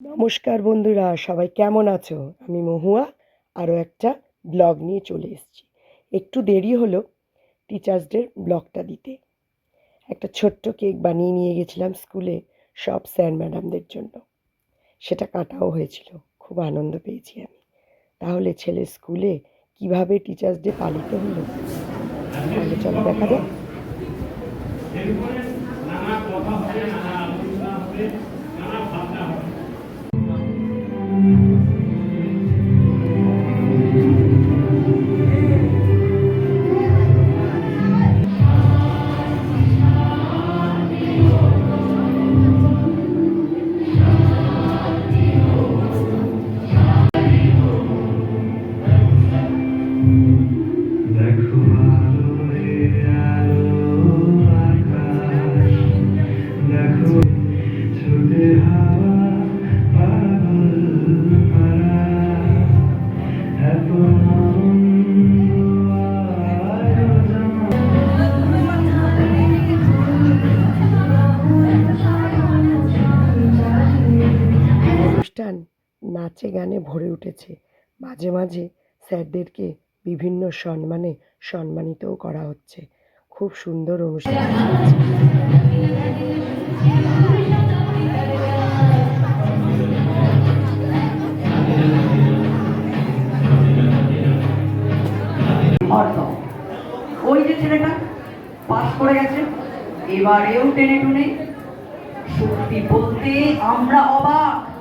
নমস্কার বন্ধুরা, সবাই কেমন আছো? আমি মহুয়া আরও একটা ব্লগ নিয়ে চলে এসেছি। একটু দেরি হলো টিচার্স ডের ব্লগটা দিতে। একটা ছোট্ট কেক বানিয়ে নিয়ে গেছিলাম স্কুলে সব স্যার ম্যাডামদের জন্য। সেটা কাটাও হয়েছিল, খুব আনন্দ পেয়েছি আমি। তাহলে ছেলে স্কুলে কীভাবে টিচার্স ডে পালিত হলো? তাহলে চলো দেখা যাক। নাচে গানে ভরে উঠেছে। মাঝে মাঝে স্যারদেরকে বিভিন্ন সম্মানে সম্মানিতও করা হচ্ছে। খুব সুন্দর অনুষ্ঠান। ওই যে ছেলেটা পাস করে গেছে, এবারেও টেনে টুনে। সত্যি বলতে আমরা অবাক।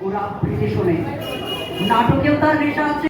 ওরা আবৃত্তি শোনে। নাটকেও তার নেশা আছে।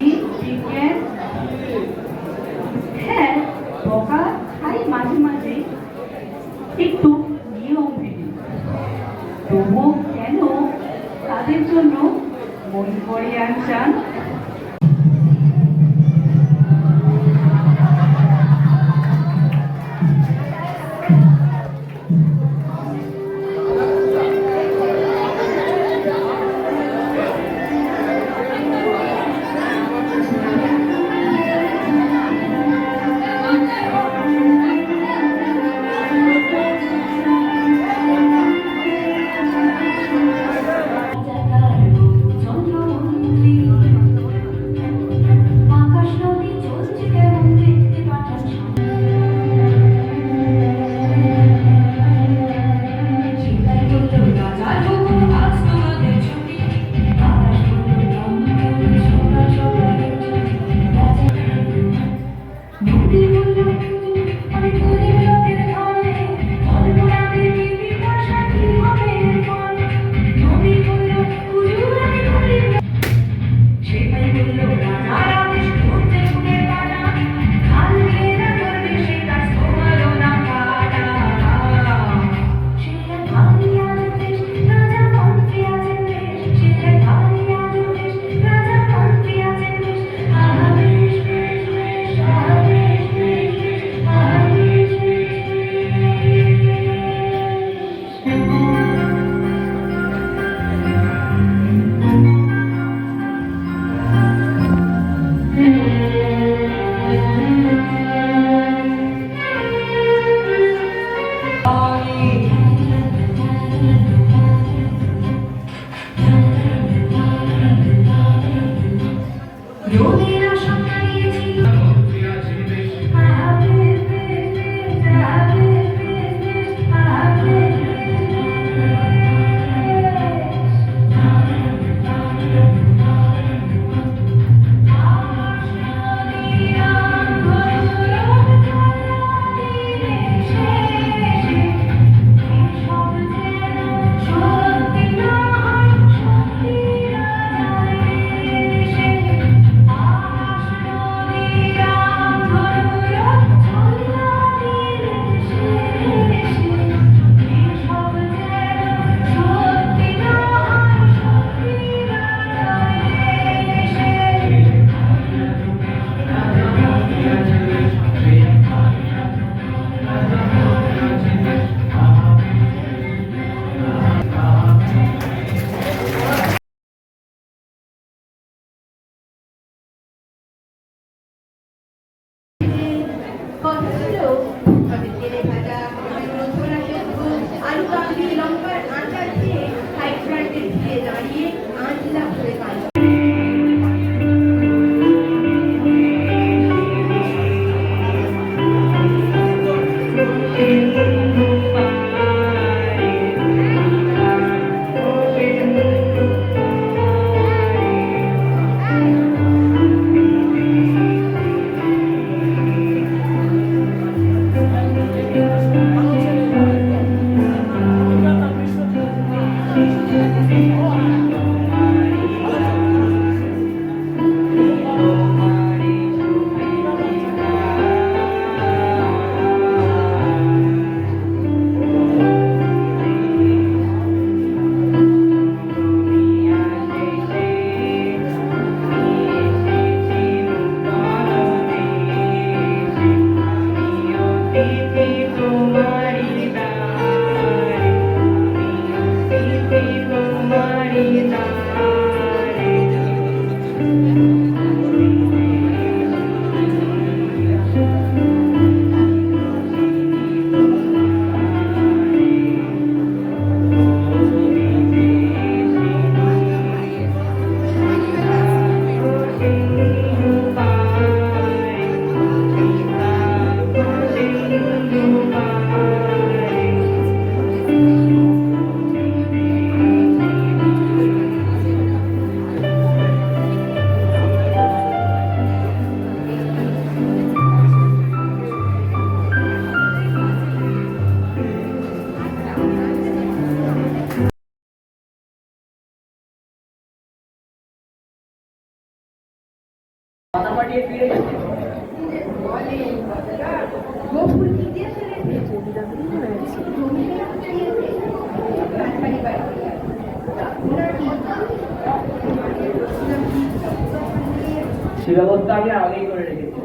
সে ব্যবস্থা আমি আগেই করে রেখেছি।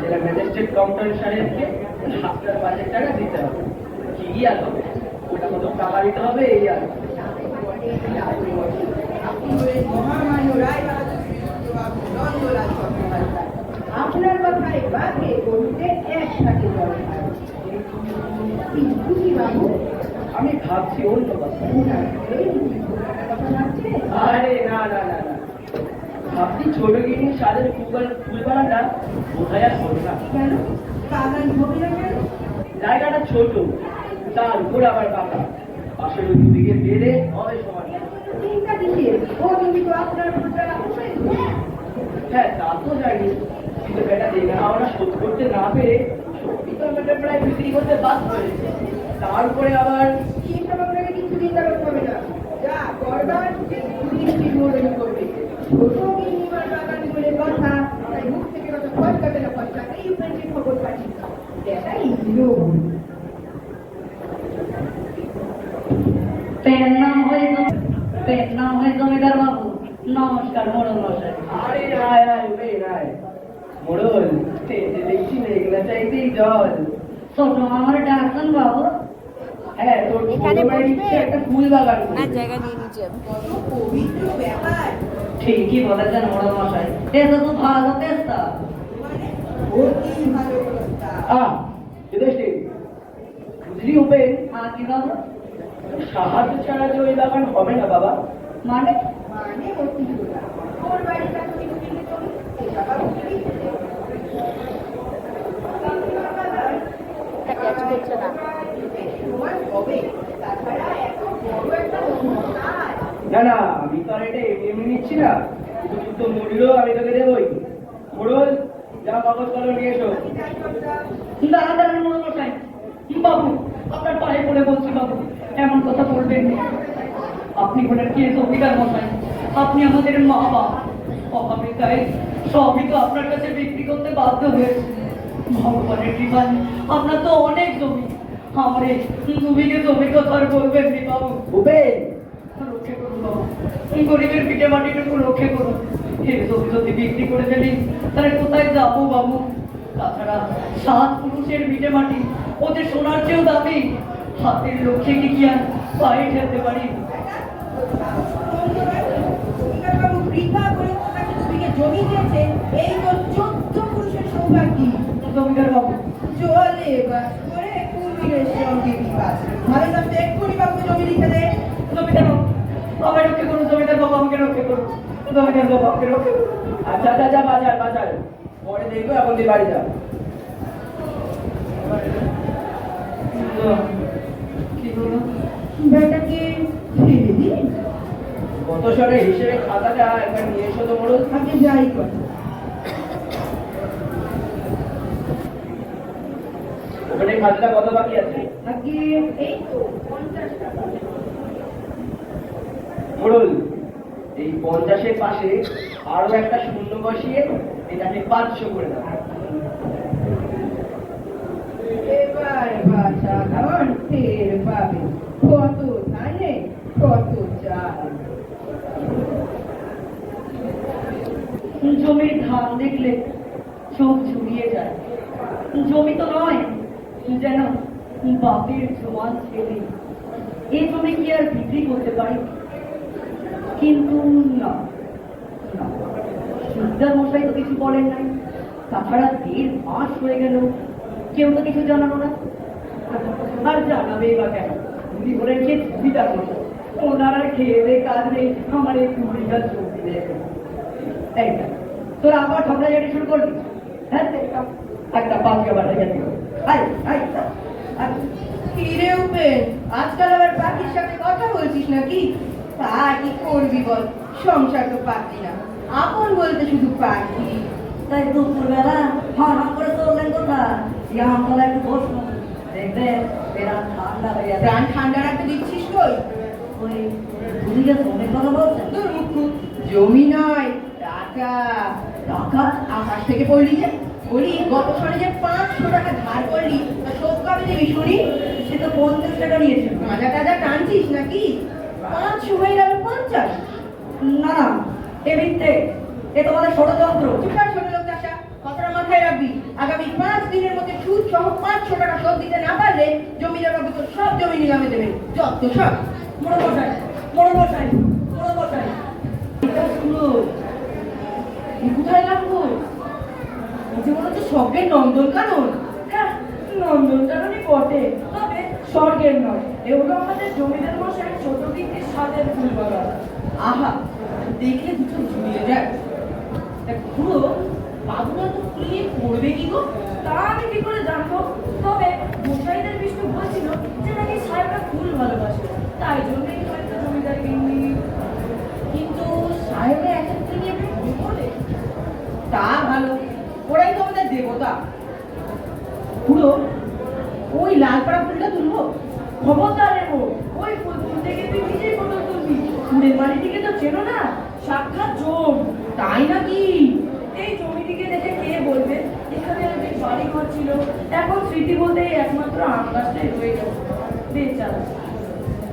যেটা ম্যাজিস্ট্রেট কাউন্টার সাহেবকে আপনার বাজেট টাকা দিতে হবে। কি আর হবে। ওটা কত টাকা দিতে হবে, এই আর আপনার কথায় বাঘে গরুতে জড়ো হয়। বাবু আমি ভাবছি অন্য কথা? আরে না না না না। ভাবছি ছোট গিনি সাদের ফুল ফুলবাগানটা বোঝাই আর হবে না। কেন? জায়গাটা ছোট তার উপর আবার পাকা পাশের দুদিকে বেড়ে হবে সমান। ও জমি তো আপনার হ্যাঁ তা তো জানি। কিন্তু বেটা দেখে আমরা শোধ করতে না পেরে সত্যি তো বেটা প্রায় বিক্রি করতে বাধ্য হয়েছে। তারপরে আবার সেসব আপনাকে কিছু চিন্তা করতে হবে না। যা করবার দুদিন করবে ছোট মিনিমার বাগান বলে কথা তাই মুখ থেকে কত ফটকাতে না ফটকাতে এই খবর পাঠিয়ে এটাই লোক পেন নাম হয়ে পেন নাম হয়ে জমিদার বাবু। নমস্কার মোড়ল মশাই আরে রায় রায় উঠে রায় মোড়ল এই যে দেখছি না এগুলা চাইতেই জল ছোট আমার ডাকছেন বাবু হ্যাঁ একটা ফুল বাগান ঠিকই বলেছেন এ তো ভালো মানে অতি ভালো প্রস্তাব আহ কি বাবু সাহায্য ছাড়া যে ওই বাগান হবে না বাবা মানে মানে কিনে চলুন এটা আবার বুঝলি সময় হবে তাছাড়া এত বড় একটা অনুষ্ঠান না না আমি তো এটা এমনি নিচ্ছি না। উপযুক্ত মূল্য আমি তোকে দেবই। মোড়ল যা কাগজ কলম নিয়ে এসো। দাঁড়া দাঁড়ান মোড়ল মশাই বাবু? আপনার পায়ে পড়ে বলছি বাবু এমন কথা বলবেন। আপনি হলেন কে জমিদার মশাই? আপনি আমাদের মা বাবা অভাবে তাই সবই তো আপনার কাছে বিক্রি করতে বাধ্য হয়েছে। ভগবানের কৃপায়। আপনার তো অনেক জমি। আমার এই বিঘে জমির কথা আর বলবেন বাবু রক্ষে করুন বাবু। এই গরিবের পিঠে মাটিটুকু রক্ষে করুন হে জমি যদি বিক্রি করে ফেলি তাহলে কোথায় যাব বাবু? তাছাড়া সাত পুরুষের ভিটে মাটি ওদের সোনার চেয়েও দামি। হাতের লক্ষ্যে কি কি আর পায়ে ঠেলতে পারি? কৃপা করে জমি দিয়েছে এই তো চোদ্দ পুরুষের সৌভাগ্য জমিদার বাবু বাবু রক্ষে করুন বাবু আমাকে রক্ষে করুন। বাবু আমাকে রক্ষে করুন। আচ্ছা আচ্ছা যা বাজার বাজার। পরে দেখব এখন তুই বাড়ি যা কি বলো বেটাকে ছেড়ে দিন কত সালে হিসেবে খাতাটা একবার নিয়ে এসো তো মোড়ল। আগে যাই কথা ওখানে খাতাটা কত বাকি আছে? আগে এই তো পঞ্চাশ টাকা। মোড়ল এই পঞ্চাশের পাশে আরও একটা শূন্য বসিয়ে এটাকে পাঁচশো করে দাও। এবার ধন টের পাবে। কত ধানে কত চাল। জমির ধান দেখলে চোখ ঝুলিয়ে যায়। জমি তো নয় যেন বাপের জোয়ান ছেলে। এই জমি কি আর বিক্রি করতে পারি? কিন্তু না সুবিধার মশাই তো কিছু বলেন নাই। তাছাড়া দেড় মাস হয়ে গেল কেউ তো কিছু জানালো না। আর জানাবে বা কেন? উনি বলেন যে সুবিধার মশাই ওনারা খেয়ে দে কাজ নেই আমার এই দেখে এই দেখ, তোরা আবার ঝগড়াঝাটি শুরু করবি? হ্যাঁ একটা পাঁচকে বাড়া গেছে। ফিরে উপেন আজকাল আবার পাখির সাথে কথা বলছিস নাকি? তা কি করবি বল সংসার তো পাখি না। আপন বলতে শুধু পাখি। তাই দুপুরবেলা হন হন করে চললেন কোথা আমরা একটু বসবো দেখবে এরা ঠান্ডা হয়ে যাবে প্রাণ ঠান্ডা রাখতে দিচ্ছিস কই? ওই দুদিকে জমির কথা বলছেন? জমি নয় টাকা। টাকা? আকাশ থেকে পড়লি যে। বলি গত সালে যে পাঁচশো টাকা ধার করলি, তা শোধ কবে দিবি শুনি? সে তো পঞ্চাশ টাকা নিয়েছে। গাঁজা টাজা টানছিস নাকি? পাঁচশো হয়ে গেল পঞ্চাশ। না না এ মিথ্যে। এ তোমাদের ষড়যন্ত্র চুপার ছোট লোক চাষা কথাটা মাথায় রাখবি। আগামী পাঁচ দিনের মধ্যে সুদ সহ পাঁচশো টাকা শোধ দিতে না পারলে জমিদার বাবু তোর সব জমি নিলামে দেবে। যত সব। মোড় বসাই মোড় বসাই মোড় শুনো কোথায় লাগবো স্বর্গের নন্দনকানন? হ্যাঁ নন্দনকাননই বটে। তবে স্বর্গের নয়, এগুলো আমাদের জমিদার মশাই ছোট দিকের সাথে ফুল বাগান আহা, দেখলে দুটো ঝুলিয়ে যায়। খুড়ো, বাবুরা তো ফুলিয়ে পড়বে কি গো? তা আমি কি করে জানব? তবে মশাইদের বিষ্ণু বলছিল যে নাকি সাহেবরা ফুল ভালোবাসে, তাই জন্যই হয়তো জমিদার গিন্নি কিন্তু সাহেবরা এক নিয়ে পড়ে তা ভালো। ওরাই তো আমাদের দেবতা। খুড়ো ওই লাল পাড়া ফুলটা তুলবো? খবরদার রেবো ওই ফুল গিয়ে তুই নিজেই ফটো তুলবি। ফুলের বাড়িটিকে তো চেনো না? সাক্ষাৎ জোর তাই নাকি? এই জমিটিকে দেখে কে বলবে? এখানে আগে বাড়ি ঘর ছিল, এখন স্মৃতি বলতে একমাত্র আম গাছটাই রয়ে গেছে বেচারা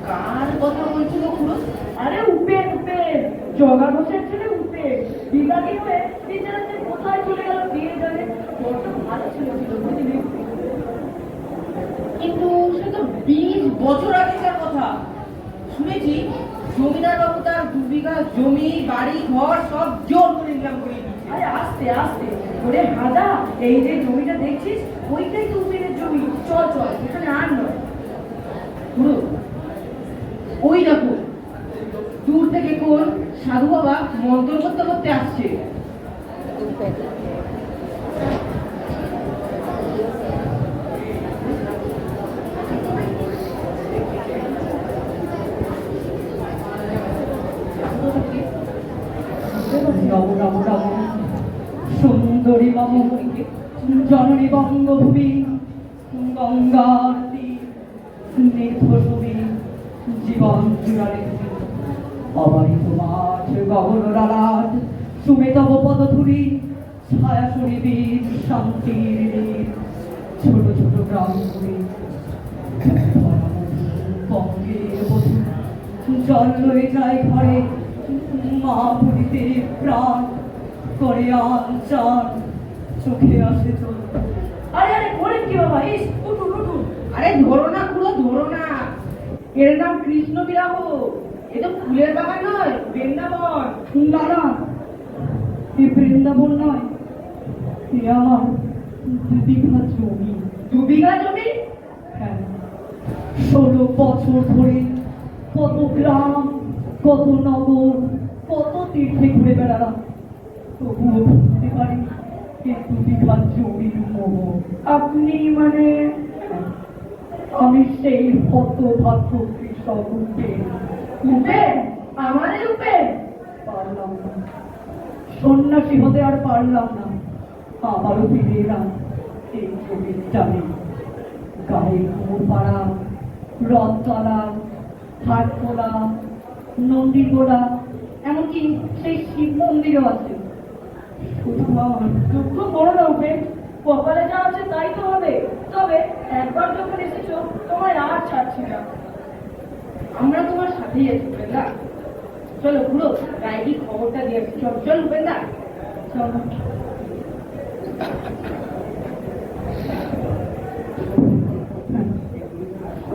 কার কথা বলছিল খুড়ো আরে উপেন উপেন। জগা ঘোষের ছেলে উপেন। বিকালি হয়ে বেচারা যে কোথায় চলে গেল কে জানে বড্ড ভালো ছিল ছিল বুঝলি কিন্তু সে তো বিশ বছর আগেকার কথা। শুনেছি, জমিদার বাবু তার দু বিঘা জমি, বাড়ি, ঘর সব জোর করে নিলাম করে আরে আস্তে আস্তে ওরে হাদা, এই যে জমিটা দেখছিস, ওইটাই তো উপেনের জমি। চল চল, এখানে আর নয়। পুরো ওই দেখো, দূর থেকে কোন সাধু বাবা মন্ত্র করতে করতে আসছে নব নব নব সুন্দরী মম জননী বঙ্গভূমি গঙ্গার নির্ভসবী জীবন জুড়ালে অবারিত মাঠ গহন রালাট সুমে তব ছায়া শরীবীর শান্তির ছোট ছোট গ্রাম ঘুরি বঙ্গের বধূ, জল লয়ে যায় ঘরে, মা পুরিতে প্রাণ করে আনচান চোখে আসে চোখ আরে আরে করেন কি বাবা? ইস উঠুন উঠুন। আরে ধরো না পুরো ধরো না। এর নাম কৃষ্ণ বিরাহ। এ তো ফুলের বাগান নয় বৃন্দাবন। না না এ বৃন্দাবন নয় এ আমার দীঘা জমি। দু বিঘা জমি? হ্যাঁ। ষোলো বছর ধরে কত গ্রাম কত নগর কত তীর্থে ঘুরে বেড়ালাম। তবুও বুঝতে পারি জমির আপনি মানে আমি সেই হতভাগ্য কৃষক উপেন উপেন আমাদের উপেন পারলাম না। সন্ন্যাসী হতে আর পারলাম না। আবারও ফিরে এলাম এই জমির টানে গায়ে ঘুমোর পাড়া, রথতলা হাটখোলা নন্দীগোড়া এমনকি সেই শিব মন্দিরও আছে। আমার দুঃখ না উপেন কপালে যা আছে তাই তো হবে। তবে একবার যখন তোমায় আর ছাড়ছি না। আমরা তোমার সাথেই আছি উপেন্দা চলো পুরো খবরটা দিয়ে চল চল উপেন্দা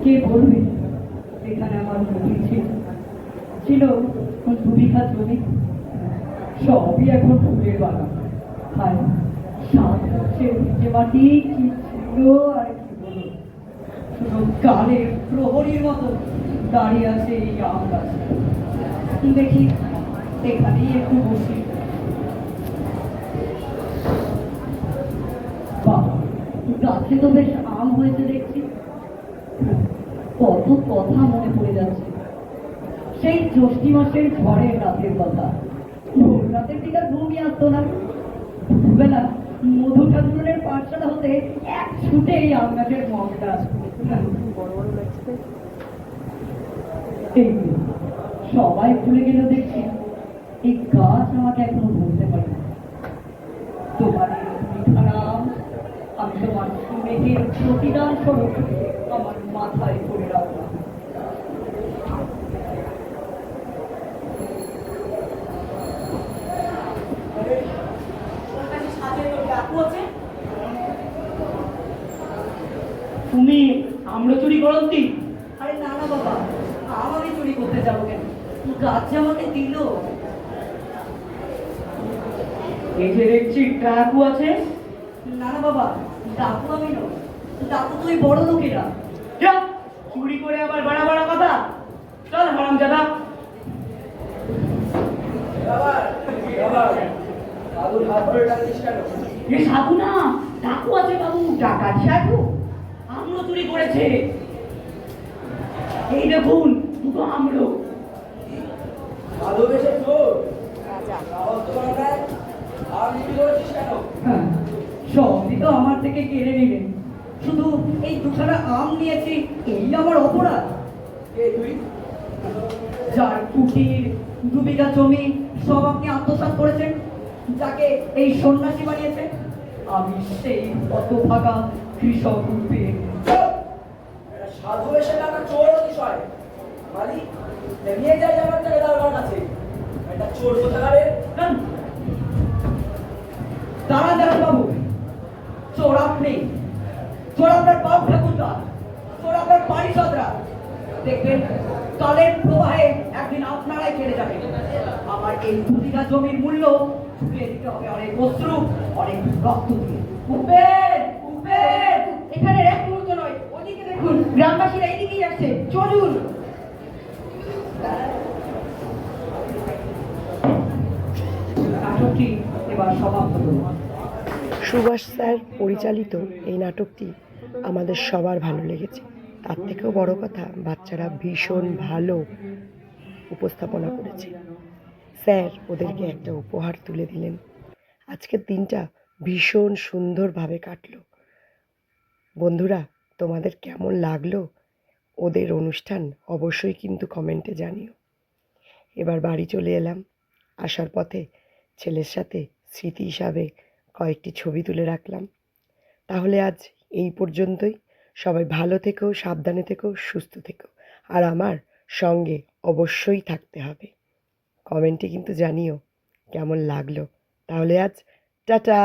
কে বলবে? এখানে আমার ছিল। ছিল দু জমি সবই এখন ফুলের বাগান। মাটি কি ছিল আর কি বলো শুধু প্রহরীর মতো দাঁড়িয়ে আছে এই আম দেখি, এখানেই একটু বসি। গাছে তো বেশ আম হয়েছে দেখছি। কত কথা মনে পড়ে যাচ্ছে। সেই জ্যৈষ্ঠী মাসের ঝড়ের রাতের কথা। রাতের দিকে ঘুমই আসতো না। বেলা মধু ঠাকুরের পাঠশালা হতে এক ছুটে এই আম গাছের মগটা আসতো। সবাই ভুলে গেল দেখছি, এই গাছ আমাকে এখনও বলতে পারে না। তোমার খারাপ আমি তোমার মেঘের প্রতিদান স্বরূপ, আমার মাথায় করন্তি আরে না না বাবা আমাকে চুরি করতে যাব কেন? গাছ আমাকে দিল। এই যে দেখছি ডাকু আছে। না না বাবা ডাকু আমি নয় ডাকু তুই বড় লোকেরা। যা চুরি করে আবার বাড়া বাড়া কথা। চল হারাম দাদা সাধু না ডাকু আছে বাবু ডাকাত সাধু। আমলো চুরি করেছে। এই দেখুন দুটো আমলো হ্যাঁ, সবই তো আমার থেকে কেড়ে নিলেন শুধু এই দুখানা আম নিয়েছি এই আমার অপরাধ। যার কুটির দু বিঘা জমি সব আপনি আত্মসাৎ করেছেন যাকে এই সন্ন্যাসী বানিয়েছে। আমি সেই হতভাগা কৃষক রূপে। সাধু এসে টাকা চোর বিষয় মালিক নিয়ে যাই আমার টাকা দারোগার কাছে। এটা চোর কোথাকারে? যান। দাঁড়া দাঁড়া বাবু। চোর আপনি। চোর আপনার বাপ ঠাকুরদা। চোর আপনার পারিষদরা দেখবেন কালের প্রবাহে একদিন আপনারাই কেড়ে যাবেন আমার এই দুবিঘা জমির মূল্য চুকিয়ে দিতে হবে অনেক অশ্রু, অনেক রক্ত দিয়ে। উপেন উপেন এখানে এক মুহূর্ত নয়, ওদিকে দেখুন, গ্রামবাসীরা এদিকেই আসছে নাটকটি এবার সমাপ্ত করুন সুভাষ স্যার পরিচালিত এই নাটকটি আমাদের সবার ভালো লেগেছে। তার থেকেও বড় কথা বাচ্চারা ভীষণ ভালো উপস্থাপনা করেছে। স্যার ওদেরকে একটা উপহার তুলে দিলেন। আজকের দিনটা ভীষণ সুন্দরভাবে কাটলো। বন্ধুরা তোমাদের কেমন লাগল? ওদের অনুষ্ঠান অবশ্যই কিন্তু কমেন্টে জানিও। এবার বাড়ি চলে এলাম। আসার পথে ছেলের সাথে স্মৃতি হিসাবে কয়েকটি ছবি তুলে রাখলাম। তাহলে আজ এই পর্যন্তই। সবাই ভালো থেকো, সাবধানে থেকো, সুস্থ থেকো। আর আমার সঙ্গে অবশ্যই থাকতে হবে। কমেন্টে কিন্তু জানিও কেমন লাগল। তাহলে আজ টাটা!